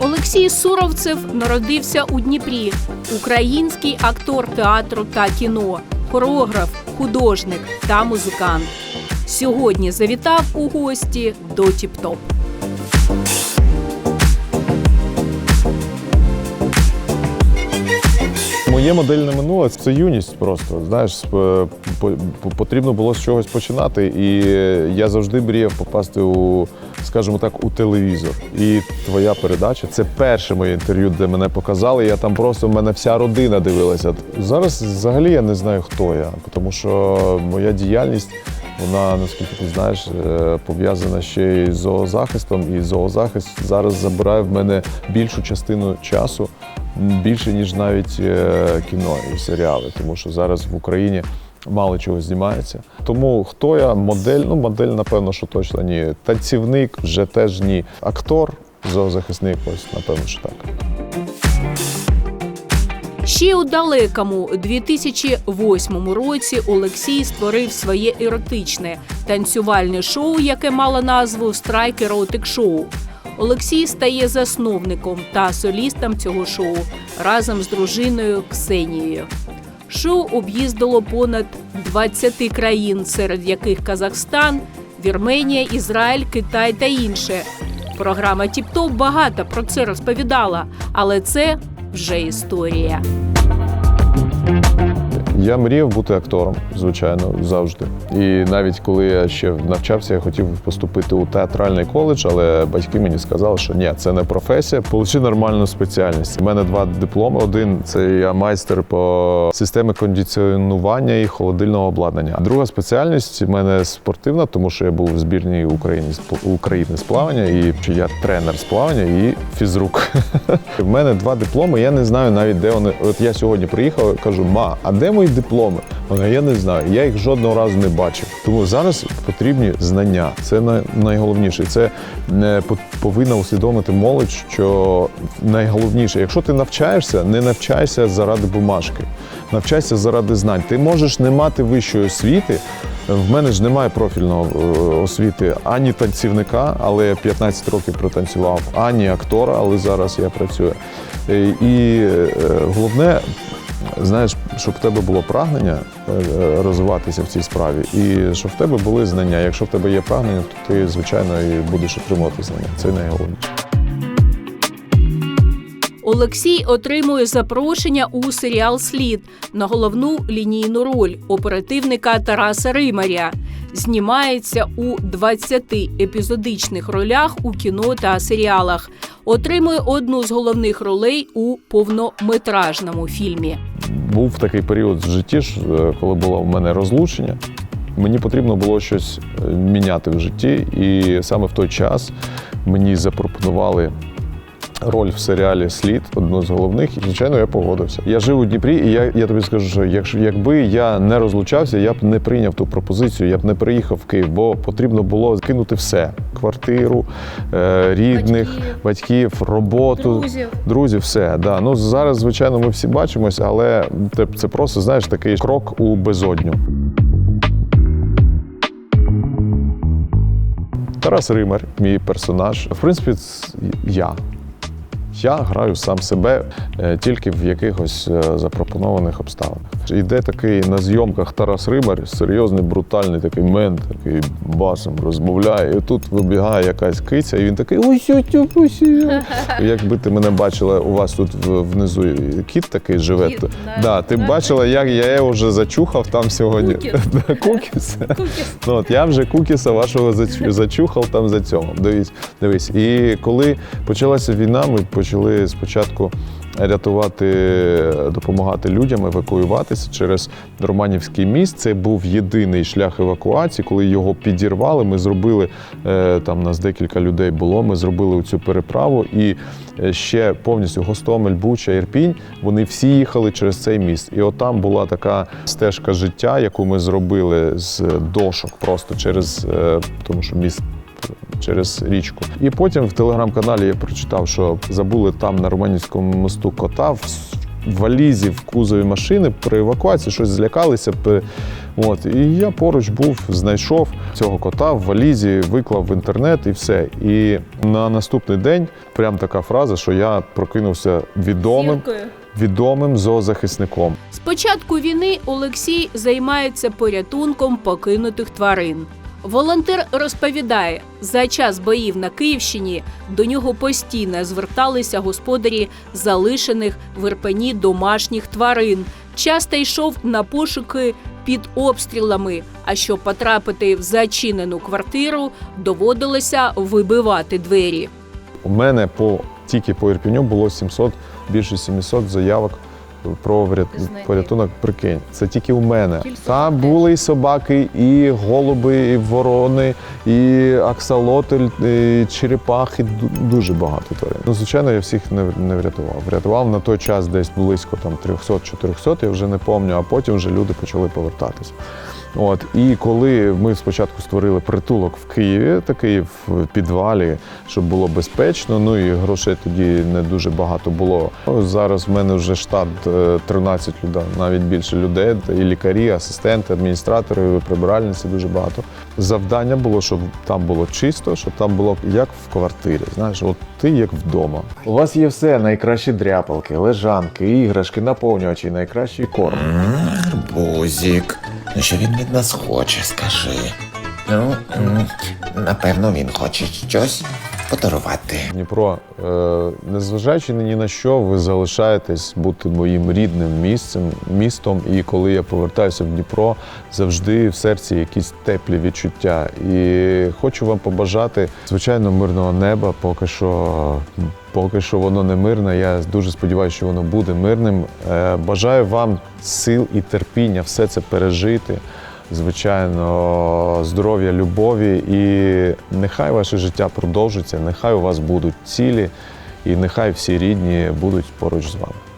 Олексій Суровцев народився у Дніпрі, український актор театру та кіно, хореограф, художник та музикант. Сьогодні завітав у гості до Тіп-Топ. Моє модельне минуле це юність просто. Знаєш, по- потрібно було з чогось починати. І я завжди мріяв попасти у, скажімо так, у телевізор. І твоя передача це перше моє інтерв'ю, де мене показали. Я там просто в мене вся родина дивилася. Зараз взагалі я не знаю, хто я, тому що моя діяльність. Вона, наскільки ти знаєш, е, пов'язана ще й з зоозахистом, і зоозахист зараз забирає в мене більшу частину часу, більше ніж навіть е, кіно і серіали, тому що зараз в Україні мало чого знімається. Тому хто я? Модель, ну модель, напевно, що точно ні. Танцівник вже теж ні. Актор, зоозахисник, ось напевно, що так. Ще у далекому 2008 році Олексій створив своє еротичне танцювальне шоу, яке мало назву Страйк Еротик Шоу. Олексій стає засновником та солістом цього шоу разом з дружиною Ксенією. Шоу об'їздило понад 20 країн, серед яких Казахстан, Вірменія, Ізраїль, Китай та інше. Програма Тіп-Топ багато про це розповідала, але це вже історія. Я мріяв бути актором, звичайно, завжди. І навіть коли я ще навчався, я хотів поступити у театральний коледж, але батьки мені сказали, що ні, це не професія. Получи нормальну спеціальність. У мене два дипломи. Один це я майстер по системі кондиціонування і холодильного обладнання. Друга спеціальність у мене спортивна, тому що я був в збірній України України з плавання, і я тренер з плавання і фізрук. У мене два дипломи. Я не знаю навіть де вони. От я сьогодні приїхав, кажу, ма, а де мої дипломи? Вона я не знаю. Я їх жодного разу не бачив. Тому зараз потрібні знання. Це найголовніше. Це не повинна усвідомити молодь, що найголовніше, якщо ти навчаєшся, не навчайся заради бумажки, навчайся заради знань. Ти можеш не мати вищої освіти. В мене ж немає профільного е, освіти ані танцівника, але я 15 років протанцював, ані актора, але зараз я працюю. Е, І е, головне, знаєш, щоб в тебе було прагнення е, розвиватися в цій справі, і щоб в тебе були знання. Якщо в тебе є прагнення, то ти, звичайно, і будеш отримувати знання. Це найголовніше. Олексій отримує запрошення у серіал Слід на головну лінійну роль оперативника Тараса Римаря. Знімається у 20 епізодичних ролях у кіно та серіалах. Отримує одну з головних ролей у повнометражному фільмі. Був такий період в житті, е, коли було в мене розлучення. Мені потрібно було щось е, міняти в житті, і саме в той час мені запропонували роль в серіалі Слід, одну з головних, і звичайно, я погодився. Я жив у Дніпрі, і я, я тобі скажу, що якщо якби я не розлучався, я б не прийняв ту пропозицію, я б не приїхав в Київ, бо потрібно було кинути все: квартиру, е, рідних, Батьків. батьків, роботу, Друзів. Друзі, все. Да. Ну, зараз, звичайно, ми всі бачимось, але це, це просто, знаєш, такий крок у безодню. Тарас Римар, мій персонаж. В принципі, я. Я граю сам себе е, тільки в якихось е, запропонованих обставинах. Йде такий на зйомках Тарас Римар, серйозний, брутальний такий мент, такий басом розмовляє. І тут вибігає якась киця, і він такий ой сю ось. Якби ти мене бачила, у вас тут внизу кіт такий живе. Кіт, то- да. да, ти б бачила, як я його вже зачухав там сьогодні. Кукіс. Да, Кукіс. Ну, от я вже кукіса вашого зачухав там за цьому. Дивись, дивись. І коли почалася війна, ми почали спочатку рятувати, допомагати людям евакуюватися через Романівський міст. Це був єдиний шлях евакуації. Коли його підірвали, ми зробили е, там нас декілька людей було. Ми зробили цю переправу і е, ще повністю Гостомель, Буча, Ірпінь. Вони всі їхали через цей міст. І от там була така стежка життя, яку ми зробили з дошок, просто через е, тому, що міст. Через річку. І потім в телеграм-каналі я прочитав, що забули там на Романівському мосту кота в валізі в кузові машини при евакуації щось злякалися. От, і я поруч був, знайшов цього кота в валізі, виклав в інтернет і все. І на наступний день прям така фраза, що я прокинувся відомим, відомим зоозахисником. З початку війни Олексій займається порятунком покинутих тварин. Волонтер розповідає, за час боїв на Київщині до нього постійно зверталися господарі залишених в Ірпені домашніх тварин. Часто йшов на пошуки під обстрілами. А щоб потрапити в зачинену квартиру, доводилося вибивати двері. У мене по тільки по Ірпіню було 700, більше 700 заявок про вряд порятунок. Прикинь, це тільки у мене. Там були і собаки, і голуби, і ворони, і аксалотель, і черепахи. Дуже багато тварин. Ну, звичайно, я всіх не, врятував. Врятував на той час десь близько там 300-400, я вже не пам'ятаю, а потім вже люди почали повертатися. От і коли ми спочатку створили притулок в Києві, такий в підвалі, щоб було безпечно. Ну і грошей тоді не дуже багато було. Зараз в мене вже штат е, 13 людей, навіть більше людей, і лікарі, асистенти, адміністратори, прибиральниці дуже багато. Завдання було, щоб там було чисто, щоб там було як в квартирі. Знаєш, от ти як вдома. У вас є все найкращі дряпалки, лежанки, іграшки, наповнювачі, найкращий корм. Бузік, ну що він від нас хоче, скажи. Ну, напевно, він хоче щось подарувати. Дніпро, е, незважаючи ні на що, ви залишаєтесь бути моїм рідним місцем, містом. І коли я повертаюся в Дніпро, завжди в серці якісь теплі відчуття. І хочу вам побажати, звичайно, мирного неба. Поки що, поки що воно не мирне. Я дуже сподіваюся, що воно буде мирним. Е, Бажаю вам сил і терпіння все це пережити звичайно, здоров'я, любові, і нехай ваше життя продовжиться, нехай у вас будуть цілі, і нехай всі рідні будуть поруч з вами.